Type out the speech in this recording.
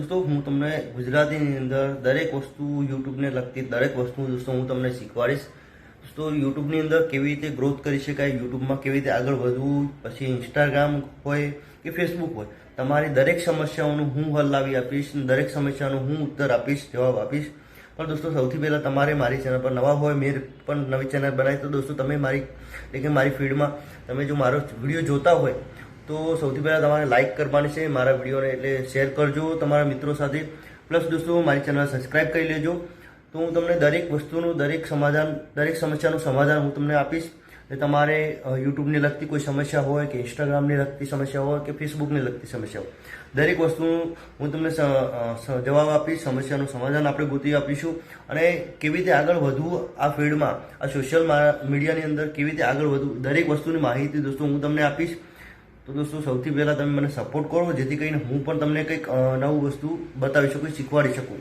દોસ્તો, હું તમને ગુજરાતીની અંદર દરેક વસ્તુ યુટ્યુબને લગતી દરેક વસ્તુ દોસ્તો હું તમને શીખવાડીશ. દોસ્તો, યુટ્યુબની અંદર કેવી રીતે ગ્રોથ કરી શકાય, યુટ્યુબમાં કેવી રીતે આગળ વધવું, પછી ઇન્સ્ટાગ્રામ હોય કે ફેસબુક હોય, તમારી દરેક સમસ્યાઓનું હું હલ લાવી આપીશ દરેક સમસ્યાનો હું ઉત્તર આપીશ, જવાબ આપીશ. પણ દોસ્તો, સૌથી પહેલાં તમારે મારી ચેનલ પર નવા હોય, મેં પણ નવી ચેનલ બનાવી, તો દોસ્તો તમે મારી, એટલે કે મારી ફીડમાં તમે જો મારો વીડિયો જોતા હોય તો સૌથી પહેલાં તમારે લાઇક કરવાની છે મારા વિડીયોને, એટલે શેર કરજો તમારા મિત્રો સાથે. પ્લસ દોસ્તો, મારી ચેનલ સબસ્ક્રાઇબ કરી લેજો. તો હું તમને દરેક વસ્તુનું, દરેક સમાધાન, દરેક સમસ્યાનું સમાધાન હું તમને આપીશ. એટલે તમારે યુટ્યુબને લગતી કોઈ સમસ્યા હોય કે ઇન્સ્ટાગ્રામને લગતી સમસ્યા હોય કે ફેસબુકને લગતી સમસ્યા હોય, દરેક વસ્તુનું હું તમને જવાબ આપીશ, સમસ્યાનું સમાધાન આપણે ગોતી આપીશું. અને કેવી રીતે આગળ વધવું આ ફિલ્ડમાં આ સોશિયલ મીડિયાની અંદર કેવી રીતે આગળ વધવું, દરેક વસ્તુની માહિતી દોસ્તો હું તમને આપીશ. તો દોસ્તો, સૌથી પહેલાં તમે મને સપોર્ટ કરો, જેથી કરીને હું પણ તમને કંઈક નવું વસ્તુ બતાવી શકું, શીખવાડી શકું.